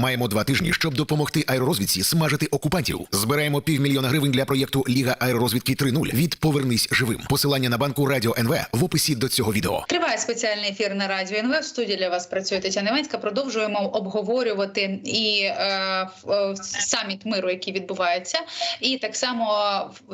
Маємо два тижні, щоб допомогти аеророзвідці смажити окупантів. Збираємо півмільйона гривень для проєкту Ліга аеророзвідки 3.0 від Повернись живим. Посилання на банку Радіо НВ в описі до цього відео. Триває спеціальний ефір на радіо НВ. В студії для вас працює Тетяна Іванська. Продовжуємо обговорювати і е, е, саміт миру, який відбувається, і так само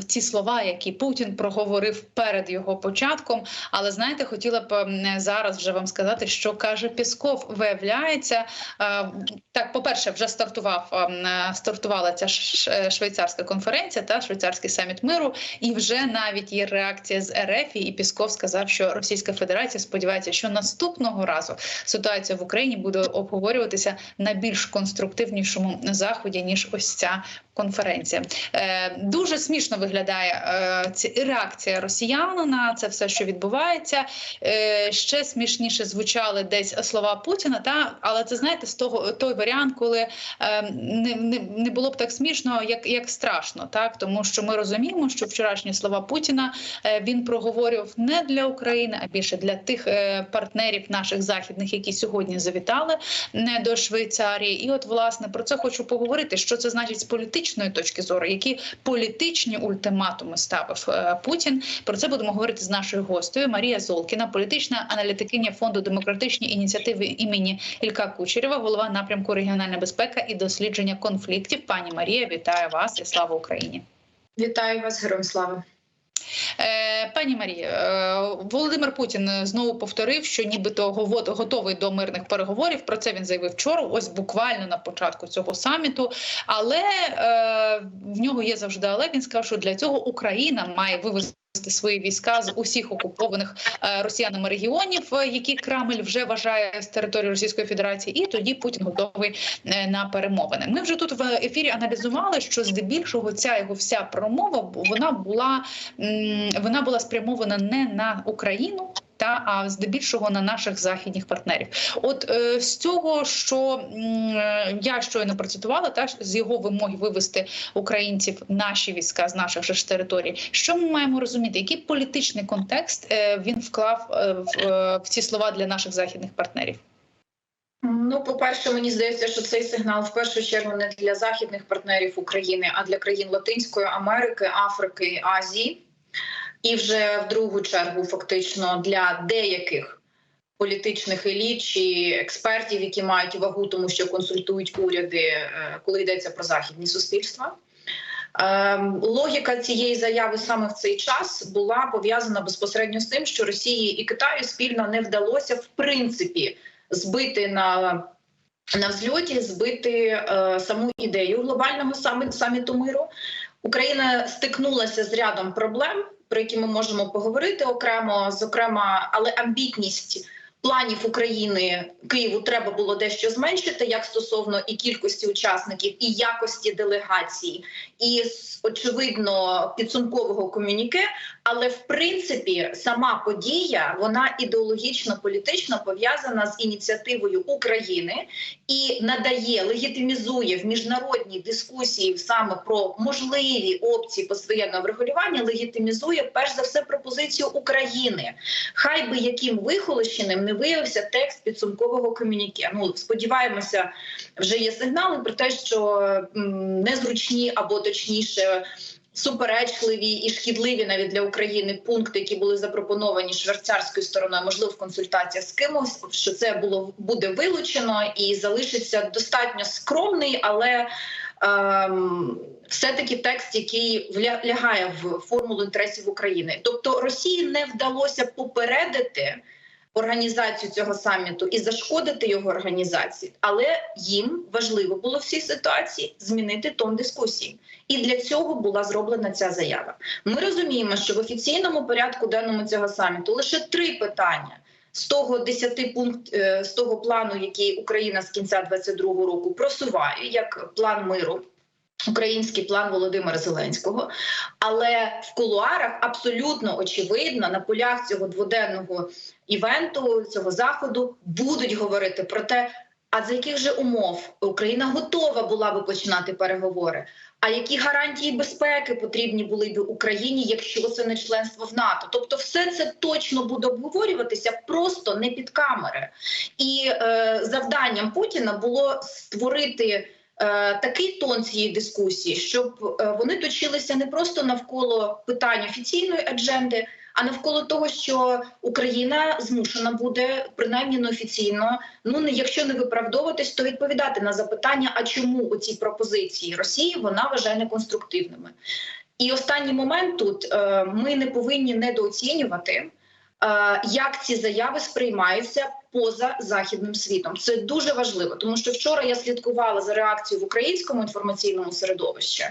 ці слова, які Путін проговорив перед його початком. Але знаєте, хотіла б зараз вже вам сказати, що каже Пісков. Виявляється, е, так, по перше, вже стартував ем, е, стартувала ця ш- швейцарська конференція та швейцарський саміт миру. І вже навіть є реакція з РФ, і Пісков сказав, що Російська Федерація сподівається, що наступного разу ситуація в Україні буде обговорюватися на більш конструктивнішому заході ніж ось ця конференція. Е, дуже смішно виглядає е, ці реакція росіян на це все, що відбувається. Е, ще смішніше звучали десь слова Путіна. Та але це знаєте, з того той варіант, коли е, не, не, не було б так смішно, як, як страшно, так тому що ми розуміємо, що вчорашні слова Путіна е, він проговорював не для України, а більше для тих е, партнерів наших західних, які сьогодні завітали не до Швейцарії. І от власне про це хочу поговорити. Що це значить з політичної точки зору, які політичні ультиматуми ставив Путін. Про це будемо говорити з нашою гостею Марія Золкіна, політична аналітикиня фонду демократичні ініціативи імені Ілька Кучерєва, голова напрямку регіональна безпека і дослідження конфліктів. Пані Марія, вітаю вас і слава Україні. Вітаю вас, героям слава. Е, Пані Марія, е, Володимир Путін знову повторив, що нібито готовий до мирних переговорів. Про це він заявив вчора, ось буквально на початку цього саміту. Але е, в нього є завжди але він сказав, що для цього Україна має вивести. Свої війська з усіх окупованих е, росіянами регіонів, е, які Кремль вже вважає з території Російської Федерації, і тоді Путін готовий е, на перемовини. Ми вже тут в ефірі аналізували, що здебільшого ця його вся промова вона була вона була спрямована не на Україну. Та а здебільшого на наших західних партнерів, от е, з цього, що е, я щойно процитувала, та з його вимоги вивести українців наші війська з наших ж територій. Що ми маємо розуміти? Який політичний контекст е, він вклав е, в, е, в ці слова для наших західних партнерів? Ну, по-перше, мені здається, що цей сигнал в першу чергу не для західних партнерів України, а для країн Латинської Америки, Африки, Азії, і вже в другу чергу, фактично, для деяких політичних еліт чи експертів, які мають вагу, тому що консультують уряди, е, коли йдеться про західні суспільства. Ем, Логіка цієї заяви саме в цей час була пов'язана безпосередньо з тим, що Росії і Китаю спільно не вдалося в принципі збити на на взльоті, збити е, саму ідею глобального самі- саміту миру. Україна стикнулася з рядом проблем, про які ми можемо поговорити окремо. Зокрема, але амбітність планів України Києву треба було дещо зменшити, як стосовно і кількості учасників, і якості делегації, і очевидно підсумкового комюніке. Але в принципі сама подія вона ідеологічно політично пов'язана з ініціативою України і надає легітимізує в міжнародній дискусії саме про можливі опції постоянного врегулювання. Легітимізує перш за все пропозицію України. Хай би яким вихолощеним не виявився текст підсумкового комюніке. Ну сподіваємося, вже є сигнали про те, що м, незручні або точніше. Суперечливі і шкідливі навіть для України пункти, які були запропоновані швейцарською стороною, можливо, в консультаціях з кимось, що це було буде вилучено і залишиться достатньо скромний, але ем, все-таки текст, який лягає в формулу інтересів України. Тобто Росії не вдалося попередити організацію цього саміту і зашкодити його організації, але їм важливо було в цій ситуації змінити тон дискусії. І для цього була зроблена ця заява. Ми розуміємо, що в офіційному порядку денному цього саміту лише три питання. З того 10 пункт е, з того плану, який Україна з кінця 22-го року просуває як план миру, український план Володимира Зеленського. Але в кулуарах абсолютно очевидно на полях цього дводенного івенту, цього заходу будуть говорити про те, а за яких же умов Україна готова була би починати переговори. А які гарантії безпеки потрібні були б Україні, якщо це не членство в НАТО? Тобто, все це точно буде обговорюватися просто не під камери. І е, завданням Путіна було створити е, такий тон цієї дискусії, щоб е, вони точилися не просто навколо питань офіційної адженди, а навколо того, що Україна змушена буде принаймні неофіційно, ну не якщо не виправдовуватись, то відповідати на запитання, а чому у цій пропозиції Росії вона вважає неконструктивними. І останній момент тут е, ми не повинні недооцінювати, як ці заяви сприймаються поза західним світом. Це дуже важливо, тому що вчора я слідкувала за реакцією в українському інформаційному середовищі,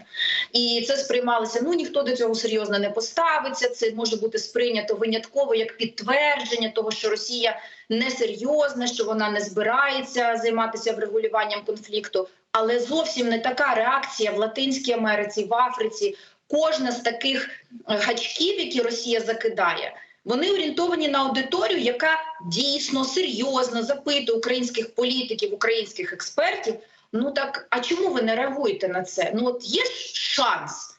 і це сприймалося. Ну ніхто до цього серйозно не поставиться. Це може бути сприйнято винятково як підтвердження того, що Росія несерйозна, що вона не збирається займатися врегулюванням конфлікту. Але зовсім не така реакція в Латинській Америці, в Африці. Кожна з таких е, гачків, які Росія закидає, вони орієнтовані на аудиторію, яка дійсно серйозно запитує українських політиків, українських експертів. Ну так а чому ви не реагуєте на це? Ну от є шанс.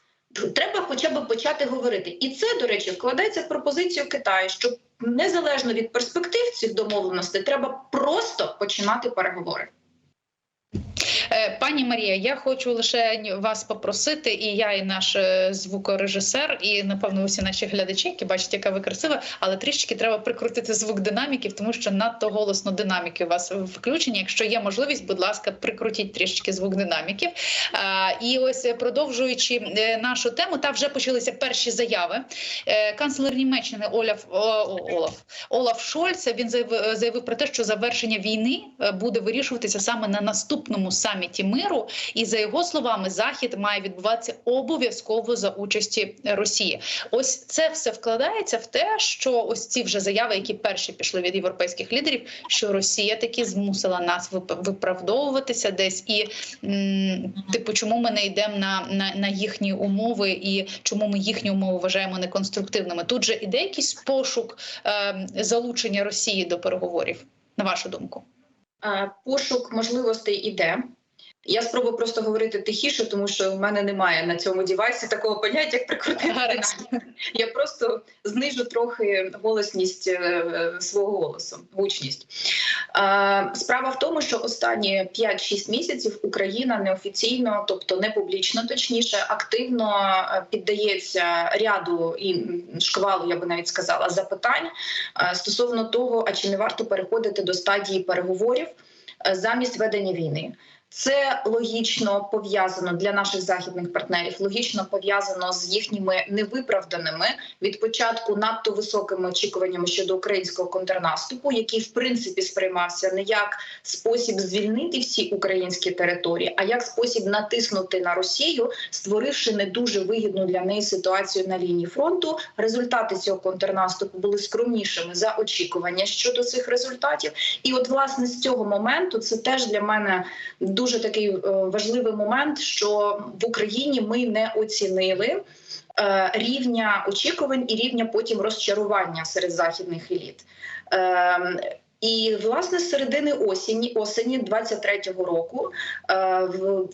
Треба хоча б почати говорити, і це до речі вкладається в пропозицію Китаю, що незалежно від перспектив цих домовленостей, треба просто починати переговори. Е, Пані Марія, я хочу лише вас попросити, і я, і наш е, звукорежисер, і напевно усі наші глядачі, які бачать, яка ви красива, але трішки треба прикрутити звук динаміків, тому що надто голосно динаміки у вас включені. Якщо є можливість, будь ласка, прикрутіть трішки звук динаміків. І ось е, продовжуючи нашу тему, та вже почалися перші заяви. Канцлер Німеччини Оляф Олаф Олаф Шольц він заявив, заявив про те, що завершення війни буде вирішуватися саме на наступному саміті миру. І за його словами, захід має відбуватися обов'язково за участі Росії. Ось це все вкладається в те, що ось ці вже заяви, які перші пішли від європейських лідерів, що Росія таки змусила нас вип- виправдовуватися десь і типу, чому ми не йдемо на, на, на їхні умови, і чому ми їхні умови вважаємо неконструктивними? Тут же іде якийсь пошук е, залучення Росії до переговорів, на вашу думку. Е, Пошук можливостей іде. Я спробую просто говорити тихіше, тому що в мене немає на цьому дівайсі такого поняття, як прикрутити. Я просто знижу трохи голосність е, свого голосу, гучність. Справа в тому, що останні 5-6 місяців Україна неофіційно, тобто не публічно, точніше, активно е, піддається ряду і шквалу, я би навіть сказала, запитань е, стосовно того, а чи не варто переходити до стадії переговорів замість ведення війни. Це логічно пов'язано для наших західних партнерів, логічно пов'язано з їхніми невиправданими від початку надто високими очікуваннями щодо українського контрнаступу, який в принципі сприймався не як спосіб звільнити всі українські території, а як спосіб натиснути на Росію, створивши не дуже вигідну для неї ситуацію на лінії фронту. Результати цього контрнаступу були скромнішими за очікування щодо цих результатів. І от власне з цього моменту це теж для мене дуже такий е, важливий момент, що в Україні ми не оцінили е, рівня очікувань і рівня потім розчарування серед західних еліт. Е, і власне з середини осені осені 23-го року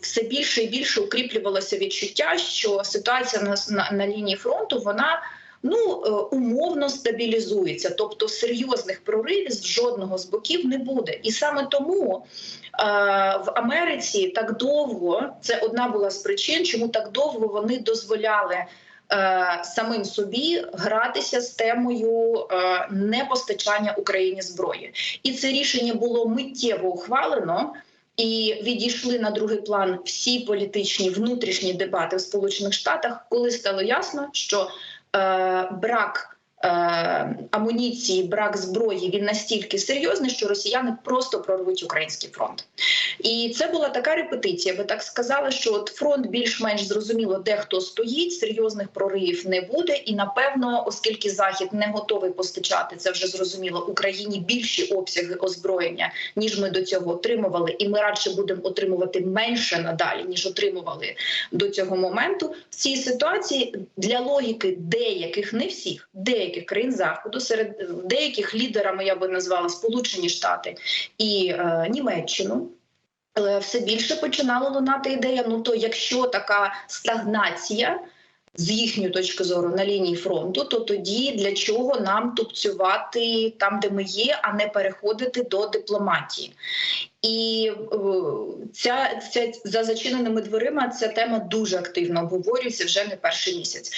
все більше і більше укріплювалося відчуття, що ситуація на, на, на лінії фронту вона ну е, умовно стабілізується, тобто серйозних проривів з жодного з боків не буде. І саме тому е, в Америці так довго це одна була з причин, чому так довго вони дозволяли. е, Самим собі гратися з темою непостачання Україні зброї, і це рішення було миттєво ухвалено. І відійшли на другий план всі політичні внутрішні дебати в Сполучених Штатах, коли стало ясно, що брак е, амуніції, брак зброї він настільки серйозний, що росіяни просто прорвуть український фронт. І це була така репетиція. Ви так сказали, що от фронт більш-менш зрозуміло, де хто стоїть, серйозних проривів не буде. І напевно, оскільки захід не готовий постачати, це вже зрозуміло Україні більші обсяги озброєння, ніж ми до цього отримували, і ми радше будемо отримувати менше надалі, ніж отримували до цього моменту. В цій ситуації для логіки деяких, не всіх, деяких країн заходу, серед деяких лідерами я би назвала Сполучені Штати і е, Німеччину. е, все більше починала лунати ідея. Ну то якщо така стагнація. З їхньої точки зору на лінії фронту, то тоді для чого нам тупцювати там, де ми є, а не переходити до дипломатії? І е, ця, ця за зачиненими дверима ця тема дуже активно обговорюється вже не перший місяць.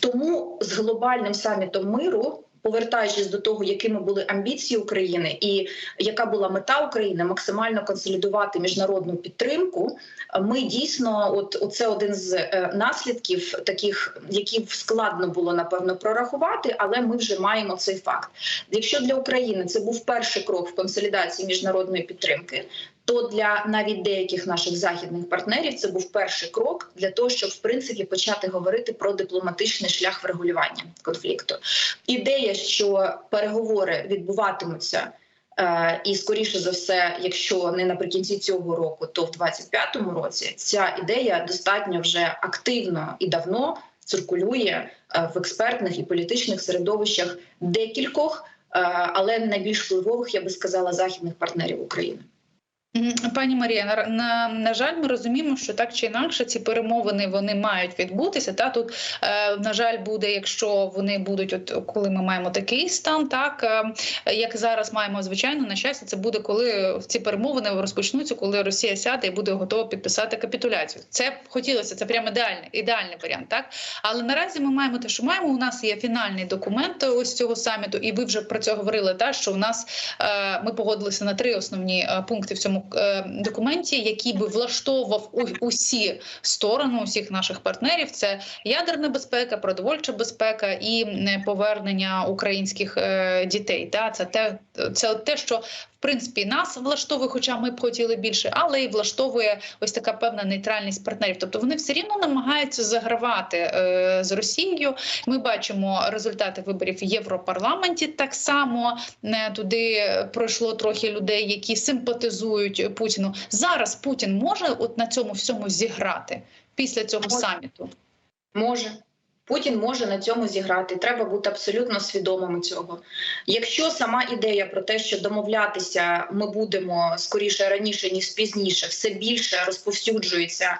Тому з глобальним самітом миру. Повертаючись до того, якими були амбіції України, і яка була мета України, максимально консолідувати міжнародну підтримку. Ми дійсно, от це один з е, наслідків, таких які складно було напевно прорахувати, але ми вже маємо цей факт. Якщо для України це був перший крок в консолідації міжнародної підтримки, то для навіть деяких наших західних партнерів це був перший крок для того, щоб в принципі почати говорити про дипломатичний шлях врегулювання конфлікту. Ідея, що переговори відбуватимуться. е, І скоріше за все, якщо не наприкінці цього року, то в 25-му році ця ідея достатньо вже активно і давно циркулює е, в експертних і політичних середовищах декількох, е, але найбільш впливових, я би сказала, західних партнерів України. Пані Марія, на, на жаль, ми розуміємо, що так чи інакше ці перемовини вони мають відбутися. Та тут е, на жаль, буде, якщо вони будуть, от коли ми маємо такий стан, так е, як зараз маємо звичайно на щастя, це буде коли ці перемовини розпочнуться, коли Росія сяде і буде готова підписати капітуляцію. Це хотілося, це прямо ідеальний ідеальний варіант, так але наразі ми маємо те, що маємо. У нас є фінальний документ ось цього саміту, і ви вже про це говорили. Та що у нас е, ми погодилися на три основні е, пункти в цьому е, документі, який би влаштовував усі сторони, усіх наших партнерів. Це ядерна безпека, продовольча безпека і повернення українських е, дітей. Та це те, це те, що принципі нас влаштовує, хоча ми б хотіли більше, але й влаштовує ось така певна нейтральність партнерів. Тобто вони все рівно намагаються загравати е, з Росією. Ми бачимо результати виборів в Європарламенті. Так само не туди пройшло трохи людей, які симпатизують Путіну. Зараз Путін може от на цьому всьому зіграти після цього Може. саміту. Може. Путін може на цьому зіграти. Треба бути абсолютно свідомими цього. Якщо сама ідея про те, що домовлятися ми будемо скоріше раніше ніж пізніше, все більше розповсюджується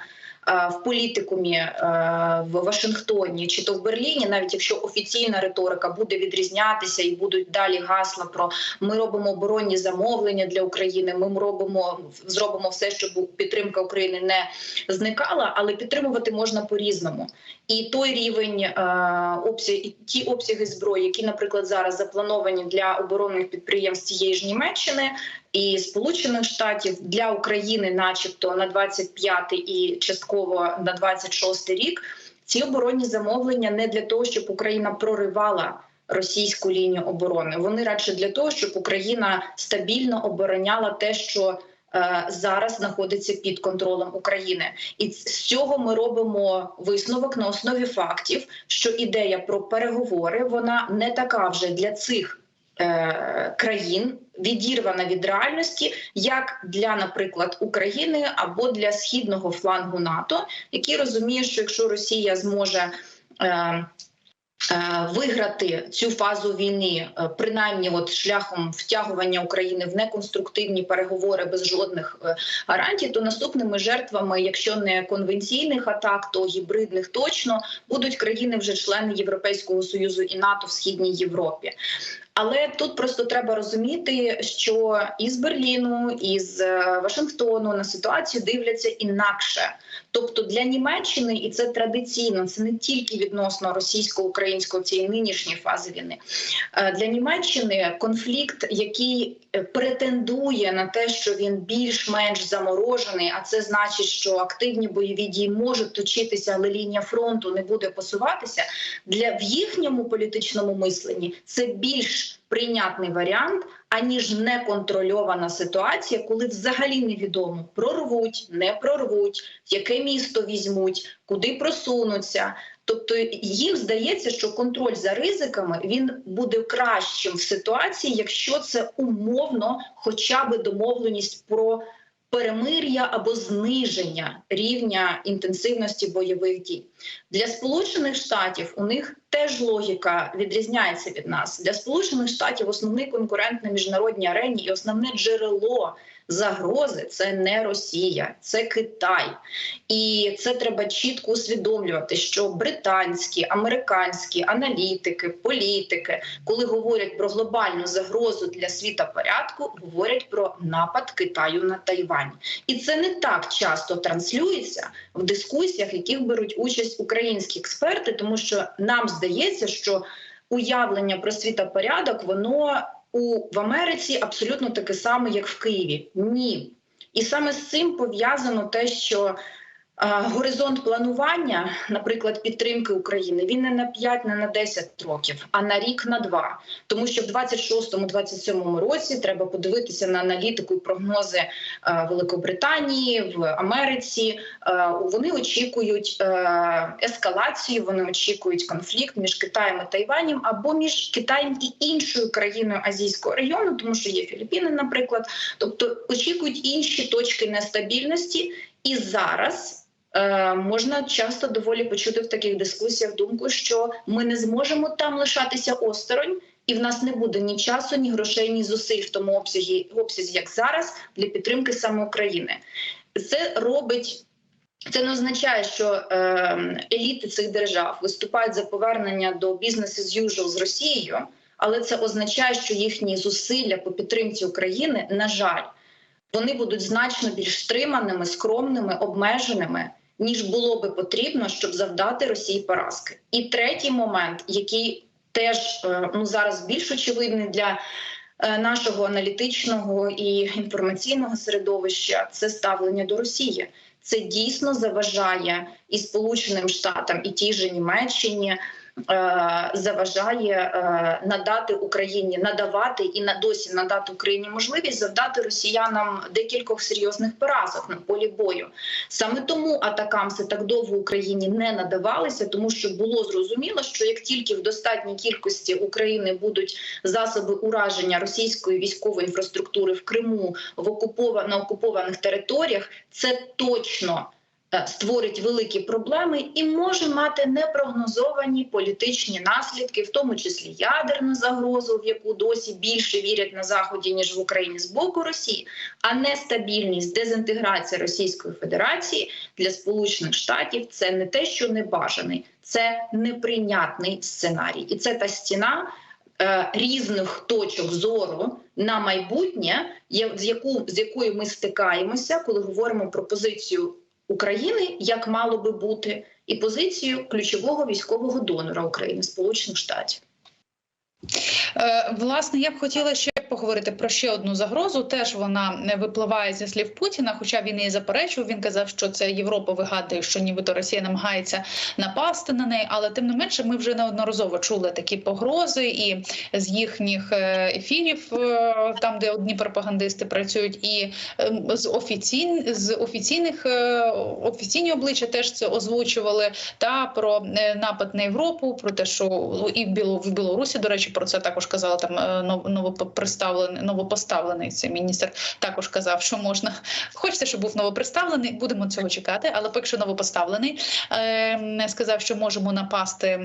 е, в політикумі е, в Вашингтоні чи то в Берліні, навіть якщо офіційна риторика буде відрізнятися і будуть далі гасла про ми робимо оборонні замовлення для України. Ми робимо зробимо все, щоб підтримка України не зникала, але підтримувати можна по різному. І той рівень е, обсяг, ті обсяги зброї, які, наприклад, зараз заплановані для оборонних підприємств тієї ж Німеччини і Сполучених Штатів для України, начебто на 25 і частково на 26 рік, ці оборонні замовлення не для того, щоб Україна проривала. Російську лінію оборони вони радше для того, щоб Україна стабільно обороняла те, що зараз знаходиться під контролем України, і з цього ми робимо висновок на основі фактів, що ідея про переговори вона не така вже для цих е, країн відірвана від реальності, як для, наприклад, України або для східного флангу НАТО, який розуміє, що якщо Росія зможе е, е, Виграти цю фазу війни, е, принаймні, от шляхом втягування України в неконструктивні переговори без жодних е, гарантій, то наступними жертвами, якщо не конвенційних атак, то гібридних точно будуть країни вже члени Європейського союзу і НАТО в східній Європі. Але тут просто треба розуміти, що із Берліну, із е, Вашингтону на ситуацію дивляться інакше. Тобто для Німеччини, і це традиційно, це не тільки відносно російсько-української цієї нинішньої фази війни. Е, Для Німеччини конфлікт, який претендує на те, що він більш-менш заморожений, а це значить, що активні бойові дії можуть точитися, але лінія фронту не буде посуватися. Для в їхньому політичному мисленні це більш прийнятний варіант, аніж неконтрольована ситуація, коли взагалі невідомо прорвуть, не прорвуть, яке місто візьмуть, куди просунуться. Тобто їм здається, що контроль за ризиками він буде кращим в ситуації, якщо це умовно, хоча би домовленість про перемир'я або зниження рівня інтенсивності бойових дій для сполучених штатів. У них теж логіка відрізняється від нас. Для сполучених штатів основний конкурент на міжнародній арені і основне джерело загрози це не Росія, це Китай. І це треба чітко усвідомлювати, що британські, американські аналітики, політики, коли говорять про глобальну загрозу для світопорядку, говорять про напад Китаю на Тайвань. І це не так часто транслюється в дискусіях, в яких беруть участь українські експерти, тому що нам здається, що уявлення про світопорядок воно у в Америці абсолютно таке саме, як в Києві. Ні. І саме з цим пов'язано те, що горизонт планування, наприклад, підтримки України, він не на 5, не на 10 років, а на рік на 2. Тому що в 26-27 році треба подивитися на аналітику і прогнози Великобританії в Америці. Вони очікують е, ескалацію, вони очікують конфлікт між Китаєм і Тайванем або між Китаєм і іншою країною азійського району, тому що є Філіппіни, наприклад. Тобто очікують інші точки нестабільності, і зараз. Е, можна часто доволі почути в таких дискусіях думку, що ми не зможемо там лишатися осторонь, і в нас не буде ні часу, ні грошей, ні зусиль в тому обсязі, обсязі, як зараз, для підтримки саме України. Це робить. Це не означає, що е, еліти цих держав виступають за повернення до бізнесу з usual з Росією, але це означає, що їхні зусилля по підтримці України, на жаль, вони будуть значно більш стриманими, скромними, обмеженими, ніж було би потрібно, щоб завдати Росії поразки. І третій момент, який теж е, ну зараз більш очевидний для е, нашого аналітичного і інформаційного середовища, це ставлення до Росії. Це дійсно заважає і Сполученим Штатам, і тій же Німеччині. Е, Заважає е, надати Україні надавати і на досі надати Україні можливість завдати росіянам декількох серйозних поразок на полі бою. Саме тому атакамси так довго Україні не надавалися, тому що було зрозуміло, що як тільки в достатній кількості України будуть засоби ураження російської військової інфраструктури в Криму в окупова на окупованих територіях, це точно. Е, Створить великі проблеми і може мати непрогнозовані політичні наслідки, в тому числі ядерну загрозу, в яку досі більше вірять на заході ніж в Україні з боку Росії, а нестабільність, дезінтеграція Російської Федерації для Сполучених Штатів це не те, що небажаний, це неприйнятний сценарій, і це та стіна. е, Різних точок зору на майбутнє, з яку з якою ми стикаємося, коли говоримо про позицію України, як мало би бути, і позицію ключового військового донора України Сполучених Штатів. Е, Власне, я б хотіла ще поговорити про ще одну загрозу. Теж вона випливає зі слів Путіна, хоча він її заперечував. Він казав, що це Європа вигадує, що нібито Росія намагається напасти на неї. Але тим не менше, ми вже неодноразово чули такі погрози, і з їхніх е, ефірів, е, там де одні пропагандисти працюють, і ем, з офіційн з офіційних е, офіційні обличчя теж це озвучували. Та про напад на Європу, про те, що і в Біло в Білорусі, до речі, про це також казала там е, нов- новоприставлений, новопоставлений цей міністр. Також казав, що можна хочете, щоб був новоприставлений. Будемо цього чекати, але поки що новопоставлений е, сказав, що можемо напасти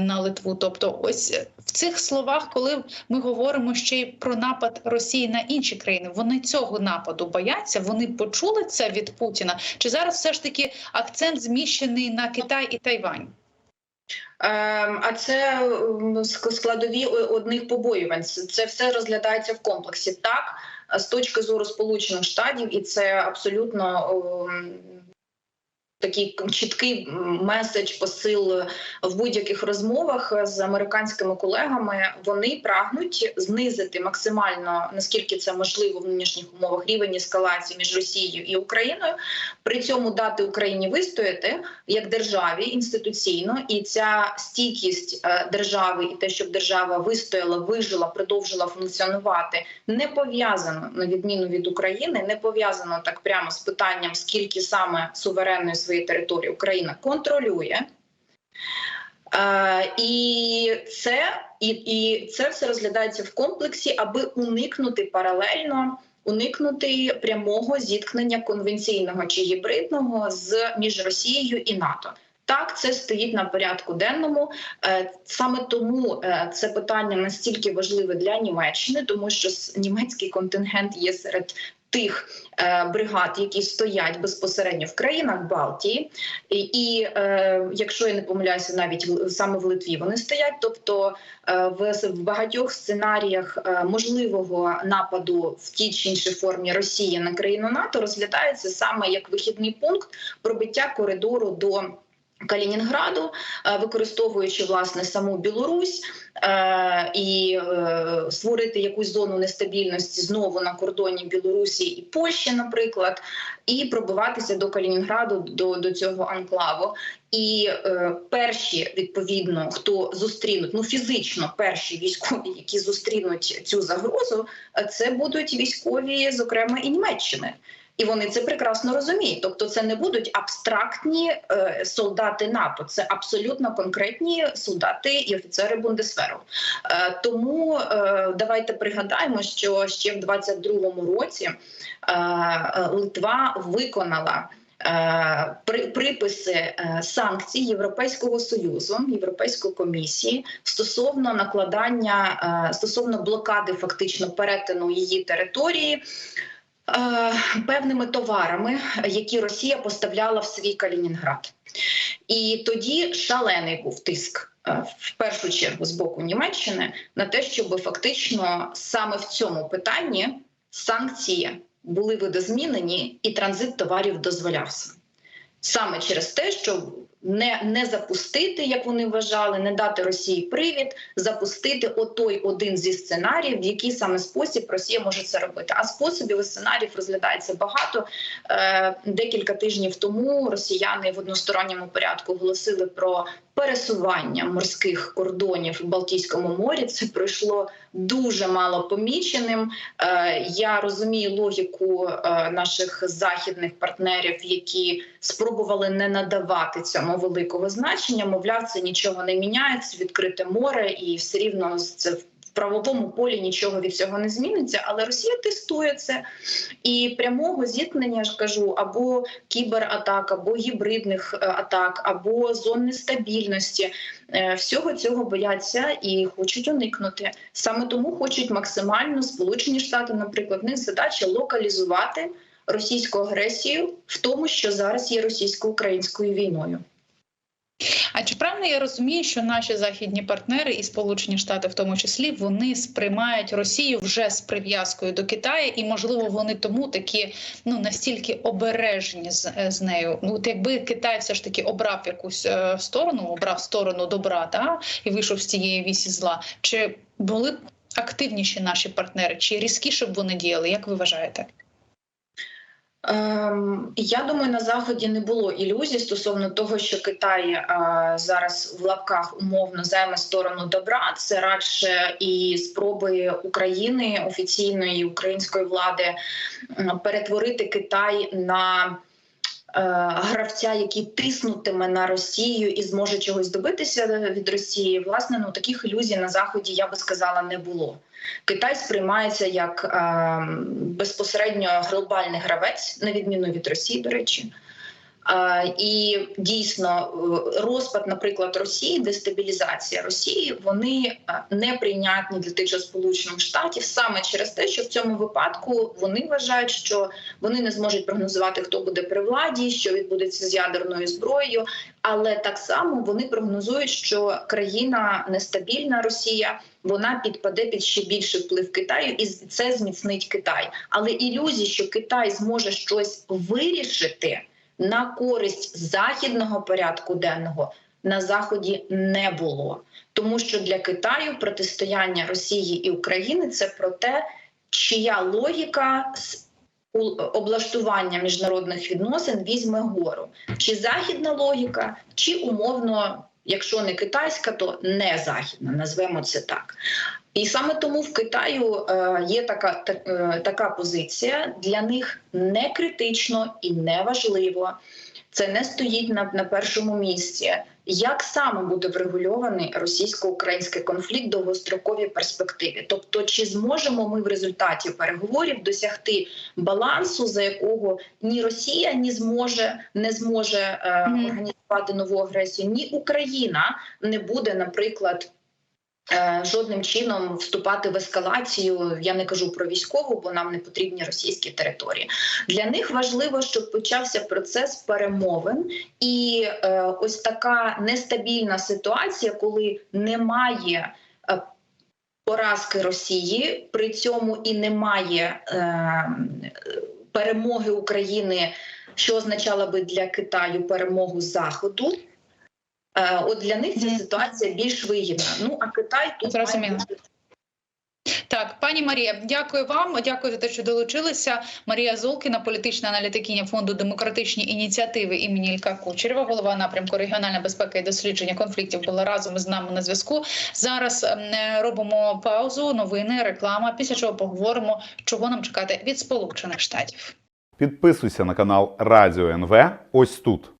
на Литву. Тобто, ось в цих словах, коли ми говоримо ще й про напад Росії на інші країни, вони цього нападу бояться. Вони почули це від Путіна. Чи зараз все ж таки акцент зміщений на Китай і Тайвань? Ем, А це складові одних побоювань. Це це все розглядається в комплексі. Так, з точки зору Сполучених Штатів, і це абсолютно ем, такий чіткий меседж, посил в будь-яких розмовах з американськими колегами. Вони прагнуть знизити максимально наскільки це можливо в нинішніх умовах рівень ескалації між Росією і Україною. При цьому дати Україні вистояти як державі інституційно, і ця стійкість е, держави, і те, щоб держава вистояла, вижила, продовжила функціонувати, не пов'язано на відміну від України, не пов'язано так прямо з питанням, скільки саме суверенної своєї території Україна контролює. Е, і це і, і це все розглядається в комплексі, аби уникнути паралельно уникнути прямого зіткнення конвенційного чи гібридного з між Росією і НАТО. Так, це стоїть на порядку денному. Е, Саме тому е, це питання настільки важливе для Німеччини, тому що німецький контингент є серед тих е, бригад, які стоять безпосередньо в країнах Балтії, і, е, якщо я не помиляюся, навіть саме в Литві вони стоять. Тобто е, в, багатьох сценаріях можливого нападу в тій чи іншій формі Росії на країну НАТО розглядається саме як вихідний пункт пробиття коридору до. Калінінграду, е, використовуючи власне саму Білорусь е, і е, створити якусь зону нестабільності знову на кордоні Білорусі і Польщі, наприклад, і пробиватися до Калінінграду до, до цього анклаву. І е, перші відповідно, хто зустрінуть ну фізично перші військові, які зустрінуть цю загрозу, це будуть військові, зокрема і Німеччини. І вони це прекрасно розуміють. Тобто, це не будуть абстрактні е, солдати НАТО, це абсолютно конкретні солдати і офіцери Бундесверу. Е, тому е, давайте пригадаємо, що ще в 22-му році Литва виконала. при- Приписи санкцій Європейського союзу, Європейської комісії стосовно накладання стосовно блокади, фактично перетину її території певними товарами, які Росія поставляла в свій Калінінград. І тоді шалений був тиск. е, В першу чергу з боку Німеччини на те, щоб фактично саме в цьому питанні санкції були видозмінені і транзит товарів дозволявся саме через те, що не, не запустити, як вони вважали, не дати Росії привід, запустити отой один зі сценаріїв, в який саме спосіб Росія може це робити. А способів і сценаріїв розглядається багато. Е, декілька тижнів тому росіяни в односторонньому порядку оголосили про пересування морських кордонів в Балтійському морі. Це пройшло дуже мало поміченим. Е, я розумію логіку е, наших західних партнерів, які спробували не надавати цьому великого значення. Мовляв, це нічого не міняється. відкрите море, і все рівно це в правовому полі нічого від цього не зміниться. Але Росія тестує це і прямого зіткнення я ж кажу або кібератак, або гібридних е, атак, або зон нестабільності. Е, Всього цього бояться і хочуть уникнути. Саме тому хочуть максимально Сполучені Штати, наприклад, в них задача локалізувати російську агресію в тому, що зараз є російсько-українською війною. А чи правильно я розумію, що наші західні партнери і Сполучені Штати, в тому числі, вони сприймають Росію вже з прив'язкою до Китаю, і можливо вони тому такі ну настільки обережні з, е, з нею. Ну от якби Китай все ж таки обрав якусь е, сторону, обрав сторону добра, та і вийшов з цієї вісі зла, чи були б активніші наші партнери, чи різкіше б вони діяли? Як ви вважаєте? Ем, я думаю, на заході не було ілюзій стосовно того, що Китай е, зараз в лапках умовно займе сторону добра. Це радше і спроби України офіційної української влади перетворити Китай на гравця, який тиснутиме на Росію і зможе чогось добитися від Росії. Власне, ну таких ілюзій на заході я би сказала не було. Китай сприймається як е, безпосередньо глобальний гравець, на відміну від Росії, до речі. І дійсно е, розпад, наприклад, Росії, дестабілізація Росії, вони е, неприйнятні для тих же Сполучених Штатів саме через те, що в цьому випадку вони вважають, що вони не зможуть прогнозувати, хто буде при владі, що відбудеться з ядерною зброєю. Але так само вони прогнозують, що країна нестабільна Росія. Вона підпаде під ще більший вплив Китаю, і це зміцнить Китай. Але ілюзії, що Китай зможе щось вирішити на користь західного порядку денного на заході не було, тому що для Китаю протистояння Росії і України це про те, чия логіка з облаштування міжнародних відносин візьме гору, чи західна логіка, чи умовно, якщо не китайська, то не західна, назвемо це так. І саме тому в Китаю е, є така, та, е, така позиція для них не критично і не важливо. Це не стоїть на, на першому місці. Як саме буде врегульований російсько-український конфлікт в довгостроковій перспективі? Тобто, чи зможемо ми в результаті переговорів досягти балансу, за якого ні Росія ні зможе не зможе е, організувати нову агресію, ні Україна не буде, наприклад, жодним чином вступати в ескалацію. Я не кажу про військову, бо нам не потрібні російські території. Для них важливо, щоб почався процес перемовин, і е, ось така нестабільна ситуація, коли немає. е, Поразки Росії при цьому і немає е, перемоги України, що означало би для Китаю перемогу Заходу. Е, от для них ця ситуація більш вигідна. Ну а Китай тут Зрозуміло. Так, пані Марія, дякую вам. Дякую за те, що долучилися. Марія Золкіна, політична аналітикиня фонду демократичні ініціативи імені Ілька Кучерєва, голова напрямку регіональна безпека і дослідження конфліктів, була разом з нами на зв'язку. Зараз ем, е, робимо паузу, новини, реклама. Після чого поговоримо, чого нам чекати від Сполучених Штатів. Підписуйся на канал Радіо НВ ось тут.